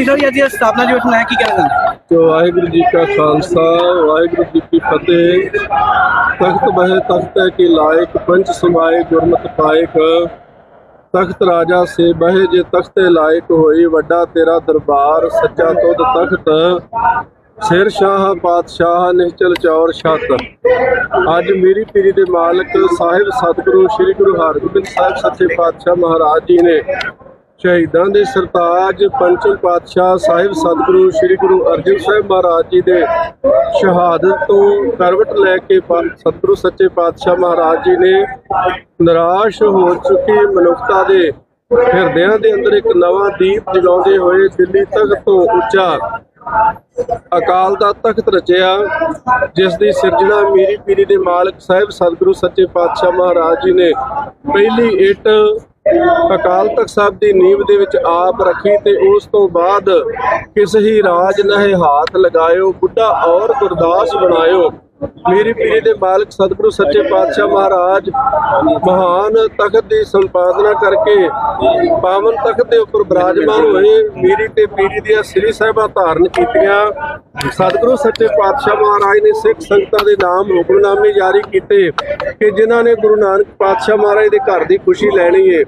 ਹਾਂਜੀ ਸਾਹਿਬ ਅੱਜ ਇਹ ਸਥਾਪਨਾ ਦਿਵਸ ਮਨਾਇਆ ਕੀ ਕਹਿਣਾ ਚਾਹੁੰਦੇ ਜੋ ਵਾਹਿਗੁਰੂ ਜੀ ਕਾ ਖਾਲਸਾ, ਵਾਹਿਗੁਰੂ ਜੀ ਕੀ ਫਤਿਹ। ਤਖਤ ਬਹਿ ਤਖਤ ਕੀ ਲਾਇਕ ਪੰਚ ਸਮਾਏ ਗੁਰਮਤਿ ਪਾਇਕ। ਤਖਤ ਰਾਜਾ ਸੇ ਬਹਿ ਜੇ ਤਖਤੇ ਲਾਇਕ ਹੋਈ ਵੱਡਾ ਤੇਰਾ ਦਰਬਾਰ, ਸੱਚਾ ਤੁਧ ਤਖਤ। ਸਿਰ ਸ਼ਾਹ, ਪਾਤਸ਼ਾਹ ਨਿਹਚਲ ਚੌਰ, ਛੱਤ। ਅੱਜ ਮੇਰੀ ਪੀਰੀ ਦੇ ਮਾਲਕ ਸਾਹਿਬ ਸਤਿਗੁਰੂ, ਸ੍ਰੀ ਗੁਰੂ ਹਰਗੋਬਿੰਦ ਸਾਹਿਬ ਸੱਚੇ ਪਾਤਸ਼ਾਹ ਮਹਾਰਾਜ ਜੀ ਨੇ ਸ਼ਹੀਦਾਂ ਦੇ ਸਰਤਾਜ ਪੰਚਮ ਪਾਤਸ਼ਾਹ ਸਾਹਿਬ ਸਤਿਗੁਰੂ ਸ੍ਰੀ ਗੁਰੂ ਅਰਜਨ ਸਾਹਿਬ ਮਹਾਰਾਜ ਜੀ ਦੇ ਸ਼ਹਾਦਤ ਤੋਂ ਕਰਵਟ ਲੈ ਕੇ ਪਾ- ਸਤਿਗੁਰੂ ਸੱਚੇ ਪਾਤਸ਼ਾਹ ਮਹਾਰਾਜ ਜੀ ਨੇ ਨਿਰਾਸ਼ ਹੋ ਚੁੱਕੀ ਮਨੁੱਖਤਾ ਦੇ ਹਿਰਦਿਆਂ ਦੇ ਅੰਦਰ ਇੱਕ ਨਵਾਂ ਦੀਪ ਜਗਾਉਂਦੇ ਹੋਏ ਦਿੱਲੀ ਤਖਤ ਤੋਂ ਉੱਚਾ ਅਕਾਲ ਦਾ ਤਖਤ ਰਚਿਆ, ਜਿਸ ਦੀ ਸਿਰਜਣਾ ਮੀਰੀ ਪੀਰੀ ਦੇ ਮਾਲਕ ਸਾਹਿਬ ਸਤਿਗੁਰੂ ਸੱਚੇ ਪਾਤਸ਼ਾਹ ਮਹਾਰਾਜ ਜੀ ਨੇ। ਪਹਿਲੀ ਇੱਟ ਅਕਾਲ ਤਖਤ ਸਾਹਿਬ ਦੀ ਨੀਂਵ ਦੇ ਵਿੱਚ ਆਪ ਰੱਖੀ ਤੇ ਉਸ ਤੋਂ ਬਾਅਦ ਕਿਸ ਹੀ ਰਾਜ ਨਹਿ ਹਾਥ ਲਗਾਇਓ, ਬੁੱਢਾ ਔਰ ਗੁਰਦਾਸ ਬਣਾਇਓ। ਮੇਰੀ ਪੀਰੀ ਦੇ ਮਾਲਕ ਸਤਿਗੁਰੂ ਸੱਚੇ ਪਾਤਸ਼ਾਹ ਮਹਾਰਾਜ ਮਹਾਨ ਤਖਤ ਦੀ ਸੰਪਾਦਨਾ ਕਰਕੇ ਪਾਵਨ ਤਖਤ ਦੇ ਉੱਪਰ ਬਿਰਾਜਮਾਨ ਹੋਏ, ਮੇਰੀ ਤੇ ਪੀਰੀ ਦੀਆਂ ਸ੍ਰੀ ਸਾਹਿਬਾਂ ਧਾਰਨ ਕੀਤੀਆਂ। ਸਤਿਗੁਰੂ ਸੱਚੇ ਪਾਤਸ਼ਾਹ ਮਹਾਰਾਜ ਨੇ ਸਿੱਖ ਸੰਗਤਾਂ ਦੇ ਨਾਮ ਹੁਕਮਨਾਮੇ ਜਾਰੀ ਕੀਤੇ ਕਿ ਜਿਨ੍ਹਾਂ ਨੇ ਗੁਰੂ ਨਾਨਕ ਪਾਤਸ਼ਾਹ ਮਹਾਰਾਜ ਦੇ ਘਰ ਦੀ ਖੁਸ਼ੀ ਲੈਣੀ ਏ।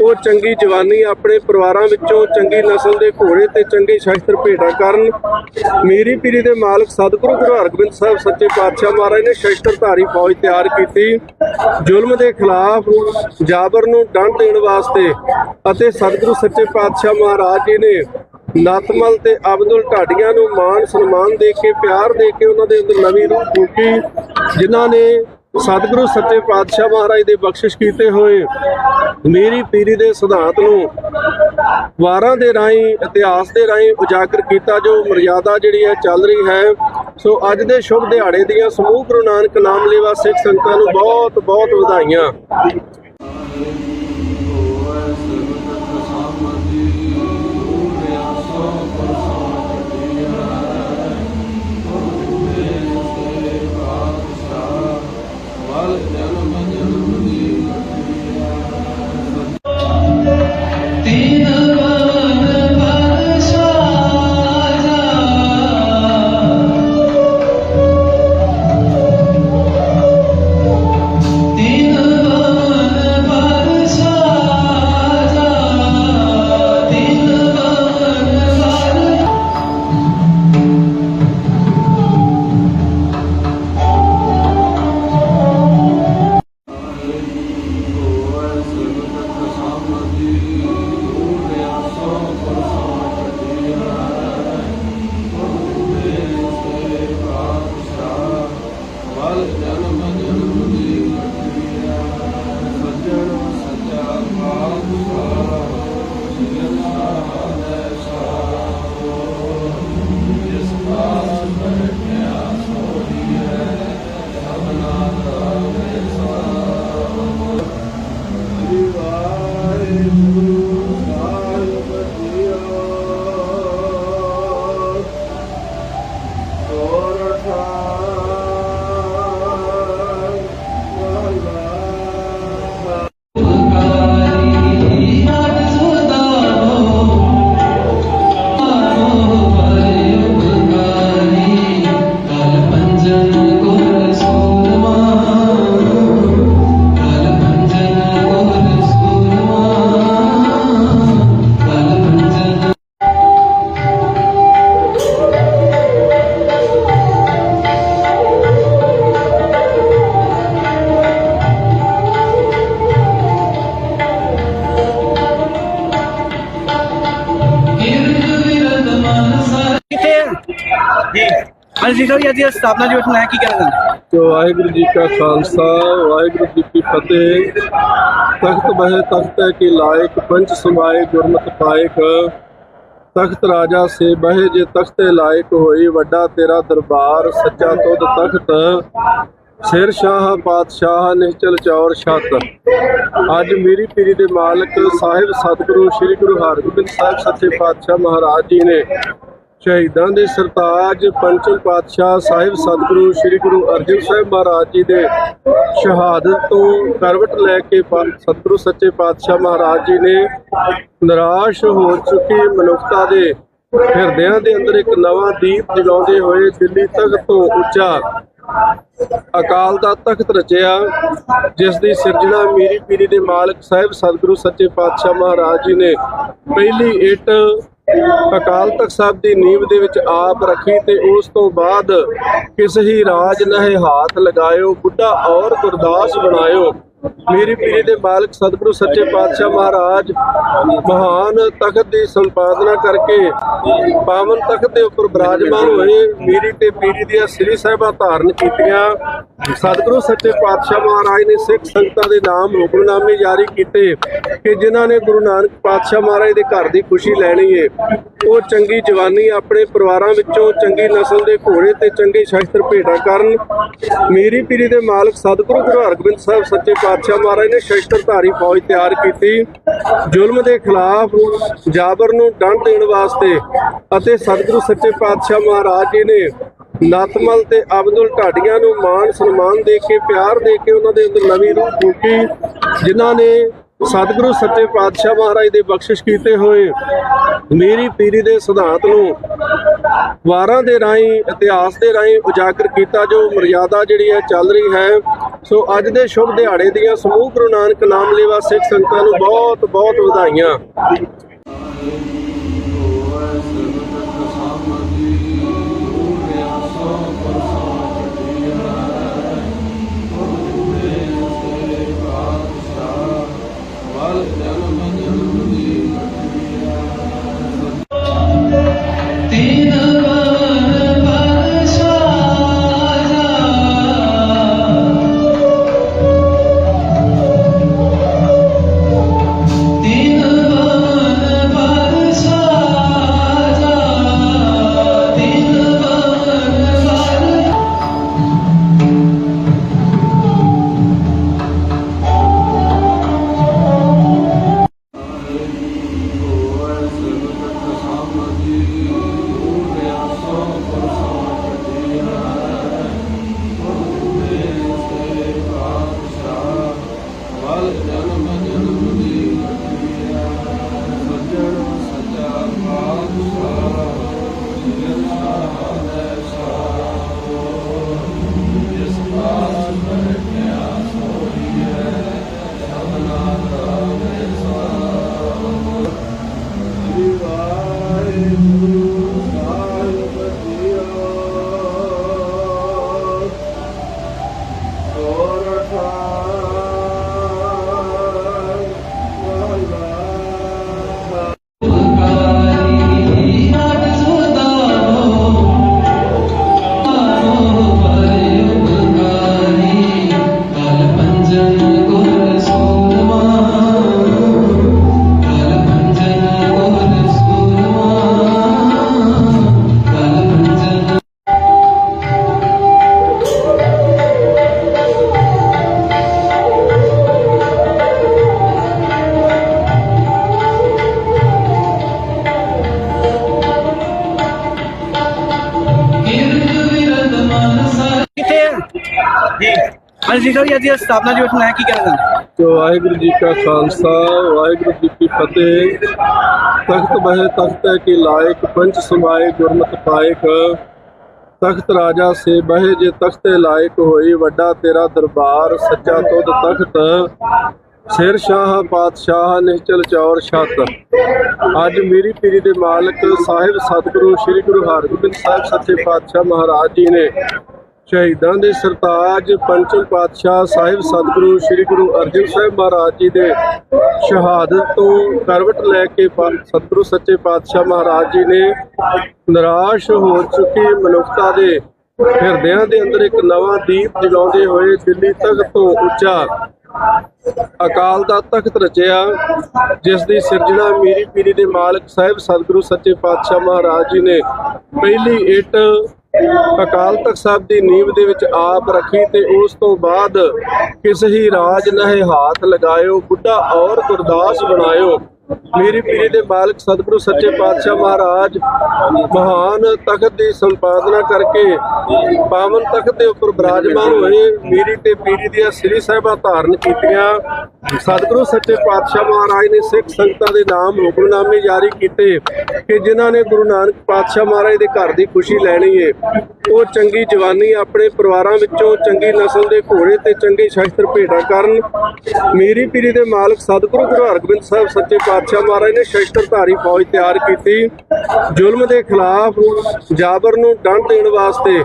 ਉਹ ਚੰਗੀ ਜਵਾਨੀ ਆਪਣੇ ਪਰਿਵਾਰਾਂ ਵਿੱਚੋਂ ਚੰਗੀ ਨਸਲ ਦੇ ਘੋੜੇ ਤੇ ਚੰਗੇ ਸ਼ਸਤਰ ਭੇਟਾ ਕਰਨ। ਮੇਰੀ ਪੀਰੀ ਦੇ ਮਾਲਕ ਸਤਿਗੁਰੂ ਗੁਰੂ ਹਰਗੋਬਿੰਦ ਸਾਹਿਬ ਸੱਚੇ ਪਾਤਸ਼ਾਹ ਮਹਾਰਾਜ ਨੇ ਸ਼ਸਤਰਧਾਰੀ ਫੌਜ ਤਿਆਰ ਕੀਤੀ। ਜ਼ੁਲਮ ਦੇ ਖਿਲਾਫ ਜਾਬਰ ਨੂੰ ਡੰਡ ਦੇਣ ਵਾਸਤੇ ਅਤੇ ਸਤਿਗੁਰੂ ਸੱਚੇ ਪਾਤਸ਼ਾਹ ਮਹਾਰਾਜ ਜੀ ਨੇ ਨਤਮਲ ਤੇ ਅਬਦੁਲ ਢਾਡੀਆਂ ਨੂੰ ਮਾਣ ਸਨਮਾਨ ਦੇ ਕੇ, ਪਿਆਰ ਦੇ ਕੇ ਉਹਨਾਂ ਦੇ ਅੰਦਰ ਨਵੀਂ ਰੂਹ ਫੂਕੀ, ਜਿਨ੍ਹਾਂ ਨੇ ਸਤਿਗੁਰੂ ਸੱਚੇ ਪਾਤਸ਼ਾਹ ਮਹਾਰਾਜ ਦੇ ਬਖਸ਼ਿਸ਼ ਕੀਤੇ ਹੋਏ। ਮੇਰੀ ਪੀਰੀ ਦੇ ਸਿਧਾਂਤ ਨੂੰ ਵਾਰਾਂ ਦੇ ਰਾਹੀਂ, ਇਤਿਹਾਸ ਦੇ ਰਾਹੀਂ ਉਜਾਗਰ ਕੀਤਾ, ਜੋ ਮਰਿਆਦਾ ਜਿਹੜੀ ਹੈ ਚੱਲ ਰਹੀ ਹੈ ਸੋ ਅੱਜ ਦੇ ਸ਼ੁਭ ਦਿਹਾੜੇ ਦੀਆਂ ਸਮੂਹ ਗੁਰੂ ਨਾਨਕ ਨਾਮ ਲੇਵਾ ਸਿੱਖ ਸੰਗਤਾਂ ਨੂੰ ਬਹੁਤ ਬਹੁਤ ਵਧਾਈਆਂ। ਹਾਂਜੀ ਸਾਹਿਬ ਜੀ ਅੱਜ ਸਥਾਪਨਾ ਦਿਵਸ ਮਨਾਇਆ, ਕੀ ਕਹਿਣਾ ਚਾਹੁੰਦੇ ਜੋ ਵਾਹਿਗੁਰੂ ਜੀ ਕਾ ਖਾਲਸਾ, ਵਾਹਿਗੁਰੂ ਜੀ ਕੀ ਫਤਿਹ। ਤਖਤ ਬਹਿ ਤਖਤ ਕੀ ਲਾਇਕ ਪੰਚ ਸਮਾਏ ਗੁਰਮਤਿ ਪਾਇਕ। ਤਖਤ ਰਾਜਾ ਸੇ ਬਹਿ ਜੇ ਤਖਤੇ ਲਾਇਕ ਹੋਈ ਵੱਡਾ ਤੇਰਾ ਦਰਬਾਰ, ਸੱਚਾ ਤੁਧ ਤਖਤ। ਸਿਰ ਸ਼ਾਹ, ਪਾਤਸ਼ਾਹ ਨਿਹਚਲ ਚੌਰ ਛੱਤ ਅੱਜ ਮੇਰੀ ਪੀਰੀ ਦੇ ਮਾਲਕ ਸਾਹਿਬ ਸਤਿਗੁਰੂ, ਸ੍ਰੀ ਗੁਰੂ ਹਰਗੋਬਿੰਦ ਸਾਹਿਬ ਸੱਚੇ ਪਾਤਸ਼ਾਹ ਮਹਾਰਾਜ ਜੀ ਨੇ ਸ਼ਹੀਦਾਂ ਦੇ ਸਰਤਾਜ ਪੰਚਮ ਪਾਤਸ਼ਾਹ ਸਾਹਿਬ ਸਤਿਗੁਰੂ ਸ੍ਰੀ ਗੁਰੂ ਅਰਜਨ ਸਾਹਿਬ ਮਹਾਰਾਜ ਜੀ ਦੇ ਸ਼ਹਾਦਤ ਤੋਂ ਕਰਵਟ ਲੈ ਕੇ ਸਤਿਗੁਰੂ ਸੱਚੇ ਪਾਤਸ਼ਾਹ ਮਹਾਰਾਜ ਜੀ ਨੇ ਨਿਰਾਸ਼ ਹੋ ਚੁੱਕੀ ਮਨੁੱਖਤਾ ਦੇ ਹਿਰਦਿਆਂ ਦੇ ਅੰਦਰ ਇੱਕ ਨਵਾਂ ਦੀਪ ਜਗਾਉਂਦੇ ਹੋਏ ਦਿੱਲੀ ਤਖਤ ਤੋਂ ਉੱਚਾ ਅਕਾਲ ਦਾ ਤਖਤ ਰਚਿਆ, ਜਿਸ ਦੀ ਸਿਰਜਣਾ ਮੀਰੀ ਪੀਰੀ ਦੇ ਮਾਲਕ ਸਾਹਿਬ ਸਤਿਗੁਰੂ ਸੱਚੇ ਪਾਤਸ਼ਾਹ ਮਹਾਰਾਜ ਜੀ ਨੇ। ਪਹਿਲੀ ਇੱਟ ਅਕਾਲ ਤਖਤ ਸਾਹਿਬ ਦੀ ਨੀਂਵ ਦੇ ਵਿੱਚ ਆਪ ਰੱਖੀ ਤੇ ਉਸ ਤੋਂ ਬਾਅਦ ਕਿਸ ਹੀ ਰਾਜ ਨਹਿ ਹਾਥ ਲਗਾਇਓ, ਬੁੱਢਾ ਔਰ ਗੁਰਦਾਸ ਬਣਾਇਓ। ਮੇਰੀ ਪੀਰੀ ਦੇ ਮਾਲਕ ਸਤਿਗੁਰੂ ਸੱਚੇ ਪਾਤਸ਼ਾਹ ਮਹਾਰਾਜ, ਮਹਾਨ ਤਖਤ ਦੀ ਸੰਪਾਦਨਾ ਕਰਕੇ ਪਾਵਨ ਤਖਤ ਦੇ ਉੱਪਰ ਬਿਰਾਜਮਾਨ ਹੋਏ ਮੇਰੀ ਤੇ ਪੀਰੀ ਦੀਆਂ ਸ੍ਰੀ ਸਾਹਿਬਾਂ ਧਾਰਨ ਕੀਤੀਆਂ। ਸਤਿਗੁਰੂ ਸੱਚੇ ਪਾਤਸ਼ਾਹ ਮਹਾਰਾਜ ਨੇ ਸਿੱਖ ਸੰਗਤਾਂ ਦੇ ਨਾਮ ਹੁਕਮਨਾਮੇ ਜਾਰੀ ਕੀਤੇ ਕਿ ਜਿਨ੍ਹਾਂ ਨੇ ਗੁਰੂ ਨਾਨਕ ਪਾਤਸ਼ਾਹ ਮਹਾਰਾਜ ਦੇ ਘਰ ਦੀ ਖੁਸ਼ੀ ਲੈਣੀ ਏ। ਉਹ ਚੰਗੀ ਜਵਾਨੀ ਆਪਣੇ ਪਰਿਵਾਰਾਂ ਵਿੱਚੋਂ ਚੰਗੀ ਨਸਲ ਦੇ ਘੋੜੇ ਤੇ ਚੰਗੇ ਸ਼ਸਤਰ ਭੇਟਾ ਕਰਨ। ਮੇਰੀ ਪੀਰੀ ਦੇ ਮਾਲਕ ਸਤਿਗੁਰੂ ਗੁਰੂ ਹਰਗੋਬਿੰਦ ਸਾਹਿਬ ਸੱਚੇ ਪਾਤਸ਼ਾਹ ਮਹਾਰਾਜ ਨੇ ਸ਼ਸਤਰਧਾਰੀ ਫੌਜ ਤਿਆਰ ਕੀਤੀ। ਜ਼ੁਲਮ ਦੇ ਖਿਲਾਫ ਜਾਬਰ ਨੂੰ ਡੰਡ ਦੇਣ ਵਾਸਤੇ ਅਤੇ ਸਤਿਗੁਰੂ ਸੱਚੇ ਪਾਤਸ਼ਾਹ ਮਹਾਰਾਜ ਜੀ ਨੇ ਨਤਮਲ ਤੇ ਅਬਦੁਲ ਢਾਡੀਆਂ ਨੂੰ ਮਾਣ ਸਨਮਾਨ ਦੇ ਕੇ, ਪਿਆਰ ਦੇ ਕੇ ਉਹਨਾਂ ਦੇ ਅੰਦਰ ਨਵੀਂ ਰੂਹ ਫੂਕੀ, ਜਿਨ੍ਹਾਂ ਨੇ ਸਤਿਗੁਰੂ ਸੱਚੇ ਪਾਤਸ਼ਾਹ ਮਹਾਰਾਜ ਦੇ ਬਖਸ਼ਿਸ਼ ਕੀਤੇ ਹੋਏ ਮੇਰੀ ਪੀਰੀ ਦੇ ਸਿਧਾਂਤ ਨੂੰ ਵਾਰਾਂ ਦੇ ਰਾਹੀਂ, ਇਤਿਹਾਸ ਦੇ ਰਾਹੀਂ ਉਜਾਗਰ ਕੀਤਾ, ਜੋ ਮਰਿਆਦਾ ਜਿਹੜੀ ਹੈ ਚੱਲ ਰਹੀ ਹੈ। ਸੋ ਅੱਜ ਦੇ ਸ਼ੁਭ ਦਿਹਾੜੇ ਦੀਆਂ ਸਮੂਹ ਗੁਰੂ ਨਾਨਕ ਨਾਮ ਲੇਵਾ ਸਿੱਖ ਸੰਗਤਾਂ ਨੂੰ ਬਹੁਤ ਬਹੁਤ ਵਧਾਈਆਂ। ਹਾਂਜੀ ਸਾਹਿਬ ਅੱਜ ਸਥਾਪਨਾ ਦਿਵਸ ਮਨਾਇਆ, ਕੀ ਕਹਿਣਾ ਚਾਹੁੰਦੇ ਜੋ ਵਾਹਿਗੁਰੂ ਜੀ ਕਾ ਖਾਲਸਾ, ਵਾਹਿਗੁਰੂ ਜੀ ਕੀ ਫਤਿਹ। ਤਖਤ ਬਹਿ ਤਖਤ ਹੈ ਲਾਇਕ ਪੰਚ ਸਮਾਏ ਗੁਰਮਤਿ ਪਾਇਕ। ਤਖਤ ਰਾਜਾ ਸੇ ਬਹਿ ਜੇ ਤਖਤੇ ਲਾਇਕ ਹੋਈ ਵੱਡਾ ਤੇਰਾ ਦਰਬਾਰ, ਸੱਚਾ ਤੁਧ ਤਖਤ। ਸਿਰ ਸ਼ਾਹ, ਪਾਤਸ਼ਾਹ ਨਿਹਚਲ ਚੌਰ, ਛੱਤ। ਅੱਜ ਮੇਰੀ ਪੀਰੀ ਦੇ ਮਾਲਕ ਸਾਹਿਬ ਸਤਿਗੁਰੂ, ਸ੍ਰੀ ਗੁਰੂ ਹਰਗੋਬਿੰਦ ਸਾਹਿਬ ਸੱਚੇ ਪਾਤਸ਼ਾਹ ਮਹਾਰਾਜ ਜੀ ਨੇ ਸ਼ਹੀਦਾਂ ਦੇ ਸਰਤਾਜ ਪੰਚਮ ਪਾਤਸ਼ਾਹ ਸਾਹਿਬ ਸਤਿਗੁਰੂ ਸ੍ਰੀ ਗੁਰੂ ਅਰਜਨ ਸਾਹਿਬ ਮਹਾਰਾਜ ਜੀ ਦੇ ਸ਼ਹਾਦਤ ਤੋਂ ਕਰਵਟ ਲੈ ਕੇ ਪਾ- ਸਤਿਗੁਰੂ ਸੱਚੇ ਪਾਤਸ਼ਾਹ ਮਹਾਰਾਜ ਜੀ ਨੇ ਨਿਰਾਸ਼ ਹੋ ਚੁੱਕੀ ਮਨੁੱਖਤਾ ਦੇ ਹਿਰਦਿਆਂ ਦੇ ਅੰਦਰ ਇੱਕ ਨਵਾਂ ਦੀਪ ਜਗਾਉਂਦੇ ਹੋਏ ਦਿੱਲੀ ਤਖਤ ਤੋਂ ਉੱਚਾ ਅਕਾਲ ਦਾ ਤਖਤ ਰਚਿਆ, ਜਿਸ ਦੀ ਸਿਰਜਣਾ ਮੀਰੀ ਪੀਰੀ ਦੇ ਮਾਲਕ ਸਾਹਿਬ ਸਤਿਗੁਰੂ ਸੱਚੇ ਪਾਤਸ਼ਾਹ ਮਹਾਰਾਜ ਜੀ ਨੇ। ਪਹਿਲੀ ਇੱਟ ਅਕਾਲ ਤਖਤ ਸਾਹਿਬ ਦੀ ਨੀਂਵ ਦੇ ਵਿੱਚ ਆਪ ਰੱਖੀ ਤੇ ਉਸ ਤੋਂ ਬਾਅਦ ਕਿਸ ਹੀ ਰਾਜ ਨਹਿ ਹਾਥ ਲਗਾਇਓ, ਬੁੱਢਾ ਔਰ ਗੁਰਦਾਸ ਬਣਾਇਓ। ਮੇਰੀ ਪੀਰੀ ਦੇ ਮਾਲਕ ਸਤਿਗੁਰੂ ਸੱਚੇ ਪਾਤਸ਼ਾਹ ਮਹਾਰਾਜ, ਮਹਾਨ ਤਖਤ ਦੀ ਸੰਪਾਦਨਾ ਕਰਕੇ ਪਾਵਨ ਤਖਤ ਦੇ ਉੱਪਰ ਬਰਾਜਮਾਨ ਹੋਏ, ਮੇਰੀ ਤੇ ਪੀਰੀ ਦੀਆਂ ਸ੍ਰੀ ਸਾਹਿਬਾਂ ਧਾਰਨ ਕੀਤੀਆਂ। ਸਤਿਗੁਰੂ ਸੱਚੇ ਪਾਤਸ਼ਾਹ ਮਹਾਰਾਜ ਨੇ ਸਿੱਖ ਸੰਗਤਾਂ ਦੇ ਨਾਮ ਹੁਕਮਨਾਮੇ ਜਾਰੀ ਕੀਤੇ ਕਿ ਜਿਨ੍ਹਾਂ ਨੇ ਗੁਰੂ ਨਾਨਕ ਪਾਤਸ਼ਾਹ ਮਹਾਰਾਜ ਦੇ ਘਰ ਦੀ ਖੁਸ਼ੀ ਲੈਣੀ ਏ। ਉਹ ਚੰਗੀ ਜਵਾਨੀ ਆਪਣੇ ਪਰਿਵਾਰਾਂ ਵਿੱਚੋਂ ਚੰਗੀ ਨਸਲ ਦੇ ਘੋੜੇ ਤੇ ਚੰਗੇ ਸ਼ਸਤਰ ਭੇਟਾ ਕਰਨ। ਮੇਰੀ ਪੀਰੀ ਦੇ ਮਾਲਕ ਸਤਿਗੁਰੂ ਗੁਰੂ ਹਰਗੋਬਿੰਦ ਸਾਹਿਬ ਸੱਚੇ ਪਾਤਸ਼ਾਹ ਮਹਾਰਾਜ ਨੇ ਸ਼ਸਤਰਧਾਰੀ ਫੌਜ ਤਿਆਰ ਕੀਤੀ। ਜ਼ੁਲਮ ਦੇ ਖਿਲਾਫ ਜਾਬਰ ਨੂੰ ਡੰਡ ਦੇਣ ਵਾਸਤੇ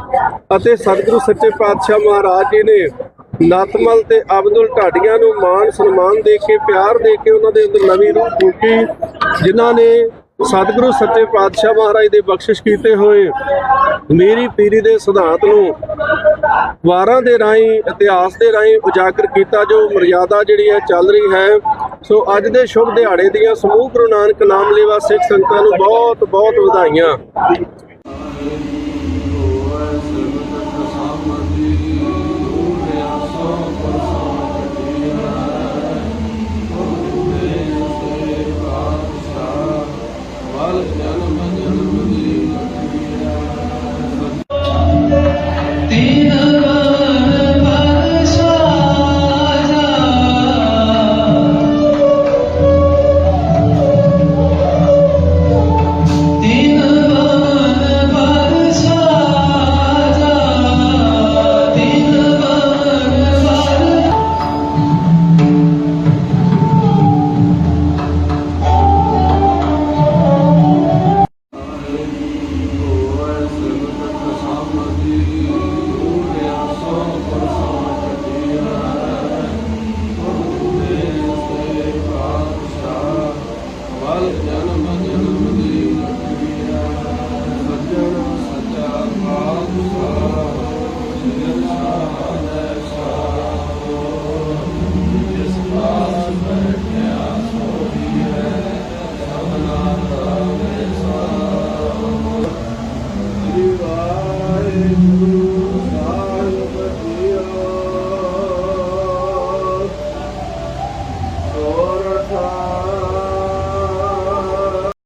ਅਤੇ ਸਤਿਗੁਰੂ ਸੱਚੇ ਪਾਤਸ਼ਾਹ ਮਹਾਰਾਜ ਜੀ ਨੇ ਨਤਮਲ ਤੇ ਅਬਦੁਲ ਢਾਡੀਆਂ ਨੂੰ ਮਾਣ ਸਨਮਾਨ ਦੇ ਕੇ, ਪਿਆਰ ਦੇ ਕੇ ਉਹਨਾਂ ਦੇ ਅੰਦਰ ਨਵੀਂ ਰੂਹ ਫੂਕੀ, ਜਿਨ੍ਹਾਂ ਨੇ ਸਤਿਗੁਰੂ ਸੱਚੇ ਪਾਤਸ਼ਾਹ ਮਹਾਰਾਜ ਦੇ ਬਖਸ਼ਿਸ਼ ਕੀਤੇ ਹੋਏ ਮੇਰੀ ਪੀਰੀ ਦੇ ਸਿਧਾਂਤ ਨੂੰ ਵਾਰਾਂ ਦੇ ਰਾਹੀਂ, ਇਤਿਹਾਸ ਦੇ ਰਾਹੀਂ ਉਜਾਗਰ ਕੀਤਾ, ਜੋ ਮਰਿਆਦਾ ਜਿਹੜੀ ਹੈ ਚੱਲ ਰਹੀ ਹੈ। ਸੋ ਅੱਜ ਦੇ ਸ਼ੁਭ ਦਿਹਾੜੇ ਦੀਆਂ ਸਮੂਹ ਗੁਰੂ ਨਾਨਕ ਨਾਮ ਲੇਵਾ ਸਿੱਖ ਸੰਗਤਾਂ ਨੂੰ ਬਹੁਤ ਬਹੁਤ ਵਧਾਈਆਂ।